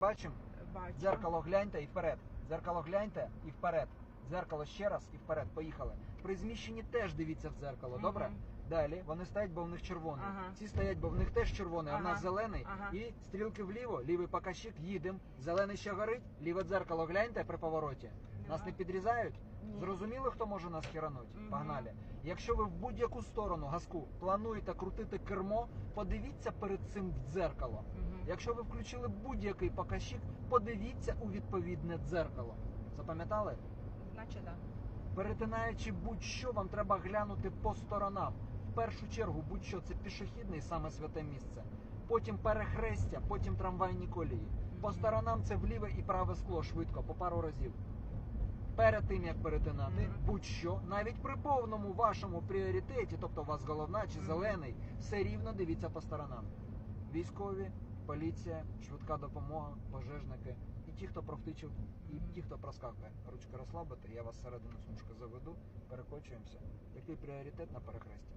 Бачимо? Бачу. Дзеркало гляньте і вперед. Дзеркало гляньте і вперед. Дзеркало ще раз і вперед. Поїхали. При зміщенні теж дивіться в дзеркало, Мгм. добре? Далі вони стоять, бо в них червоний. Ага. Ці стоять, бо в них теж червоний, а в нас зелений. Ага. І стрілки вліво, лівий показчик, їдемо. Зелений ще горить, ліве дзеркало гляньте при повороті. Нас не підрізають? Ні. Зрозуміло, хто може нас херануть? Мгм. Погнали. Якщо ви в будь-яку сторону газку плануєте крутити кермо, подивіться перед цим в дзеркало. Мгм. Якщо ви включили будь-який показчик, подивіться у відповідне дзеркало. Запам'ятали? Значить, так. Перетинаючи будь-що, вам треба глянути по сторонам. В першу чергу, будь-що це пішохідне і саме святе місце. Потім перехрестя, потім трамвайні колії. По сторонам це вліве і праве скло швидко, по пару разів. Перед тим як перетинати, будь-що, навіть при повному вашому пріоритеті, тобто у вас головна чи зелений, все рівно дивіться по сторонам. Військові, поліція, швидка допомога, пожежники і ті, хто провтичив, і ті, хто проскакує. Ручки розслабити, я вас середину смужки заведу, перекочуємося. Який пріоритет на перехресті?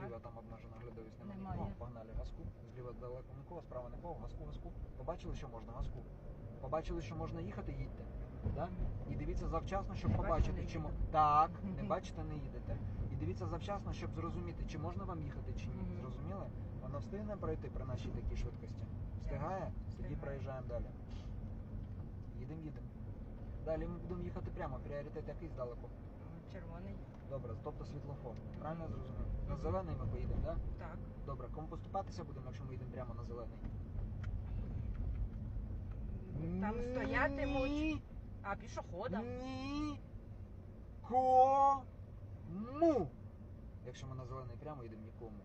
Зліва там обмежена глядовість немає. Немає. нікого. Погнали газку. Зліва далеко нікого, справа нікого, газку, газку. Побачили, що можна, газку. Побачили, що можна їхати, їдьте. Да? І дивіться завчасно, щоб побачити, чи мо- так, не бачите, не їдете. І дивіться завчасно, щоб зрозуміти, чи можна вам їхати, чи ні. Мгм. Зрозуміли? Воно встигне пройти при нашій такій швидкості. Встигає? Тоді Встигає. проїжджаємо далі. Їдемо, їдемо. Далі ми будемо їхати прямо. Пріоритет який здалеку. Червоний. Добре, тобто світлофор. Правильно я зрозумів? На зелений ми поїдемо, так? Да? Так. Добре, кому поступатися будемо, якщо ми їдемо прямо на зелений? Там стоятимуть. А пішоходам. Ні. Кому? Якщо ми на зелений прямо їдемо нікому.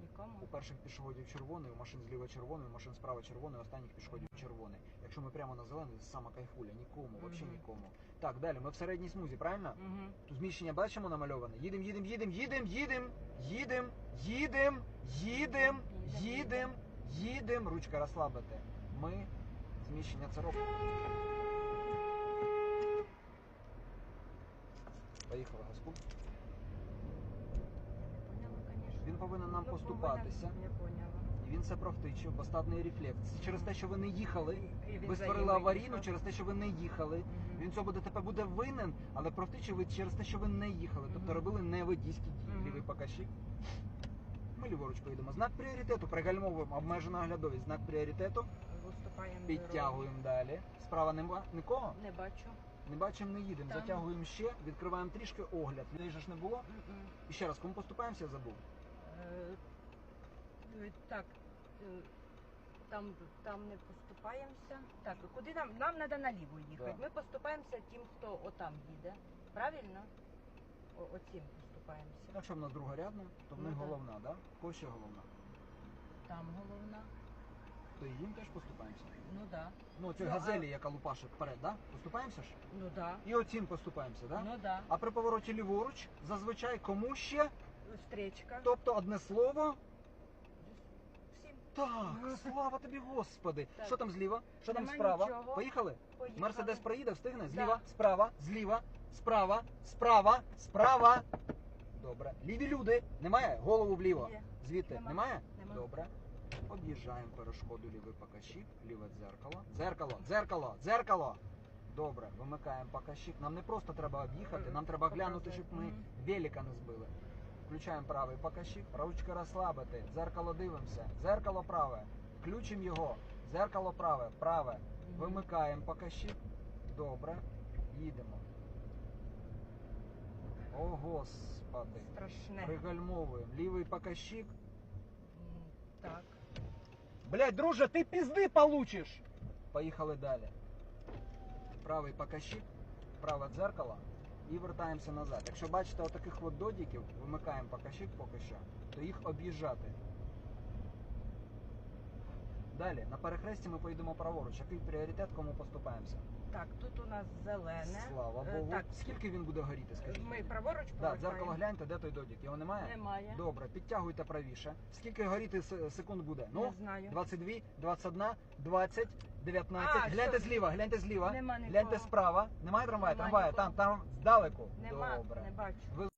Нікому. У перших пішоходів червоний, у машин зліва червоний, у машин справа червоний, у останніх пішоходів червоний. Якщо ми прямо на зелений, це сама кайфуля, нікому, взагалі Мгм. нікому. Так, далі, ми в середній смузі, правильно? Угу. Тут зміщення бачимо намальоване. Їдем, їдем, їдем, їдем, їдем, їдем, їдем, їдем, їдем, їдем. Ручка розслабити. Ми зміщення це робимо. Поїхали, газку. Поняла, звісно. Він повинен нам поступатися. Я поняла. І він це провтичив, бо статний рефлекс. Через те, що ви не їхали. І він Ви створили аварійну через те, що ви не їхали. Мгм. Він цього буде тепер буде винен, але провтичив ви через те, що ви не їхали. Тобто Мгм. робили не водійські дії. Мгм. Лівий показчик. Ми ліворуч поїдемо. Знак пріоритету пригальмовуємо обмежена оглядовість. Знак пріоритету. Виступаємо. Підтягуємо далі. Справа нема нікого. Не бачу. Не бачимо, не їдемо. Там. Затягуємо ще, відкриваємо трішки огляд. Людей же ж не було. Мгм. І ще раз, кому поступаємося, я забув. Е, Так, е, там, там не поступаємося. Так, куди нам? Нам треба наліво їхати. Да. Ми поступаємося тим, хто отам їде. Правильно? О, оцим поступаємося. Якщо в нас другорядна, то в Ну, них головна, да? Кого головна? Там головна. То і їм теж поступаємося. Ну да. Ну, цій Ну, а- газелі, яка лупаше вперед, да? Поступаємося ж? Ну да. І оцім поступаємося, да? Ну да. А при повороті ліворуч зазвичай кому ще? Стрічка. Тобто одне слово. Всім. Так, слава тобі, господи. Так. Що там зліва? Що там справа? нічого. Поїхали? Поїхали. Мерседес проїде, встигне? Да. Зліва, справа, зліва, справа, справа, справа. Добре. Ліві люди. Немає? Голову вліво. Є. Звідти Нема. немає? Нема. Добре. Об'їжджаємо перешкоду лівий покащик, ліве дзеркало. Дзеркало, дзеркало, дзеркало. Добре, вимикаємо покащик. Нам не просто треба об'їхати, нам треба глянути, щоб ми Мгм. велика не збили. Включаємо правий покащик, ручки розслабити, дзеркало дивимося, дзеркало праве, включимо його, дзеркало праве, праве, вимикаємо покащик. Добре, їдемо. О, господи. Страшне. Пригальмовуємо. Лівий покащик. Так. Блять, друже, ти пізди получиш. Поїхали далі. Правий покащик, праве дзеркало і вертаємося назад. Якщо бачите отаких от додіків, вимикаємо покащик поки що, то їх об'їжджати. Далі, на перехресті ми поїдемо праворуч. Який пріоритет, кому поступаємося? Так, тут у нас зелене. Слава Е, Богу. Так, Скільки він буде горіти, скажіть? ми праворуч повертаємо. дзеркало гляньте, де той додік? Його немає? Немає. Добре, підтягуйте правіше. Скільки горіти секунд буде? Не Ну, знаю. 22, 21, 20, 19. А, гляньте що? зліва, гляньте зліва. Нема нікого. Гляньте справа. Немає трамвая? Нема Трамвая, нікого. там, там здалеку. Нема, Добре. не бачу. Ви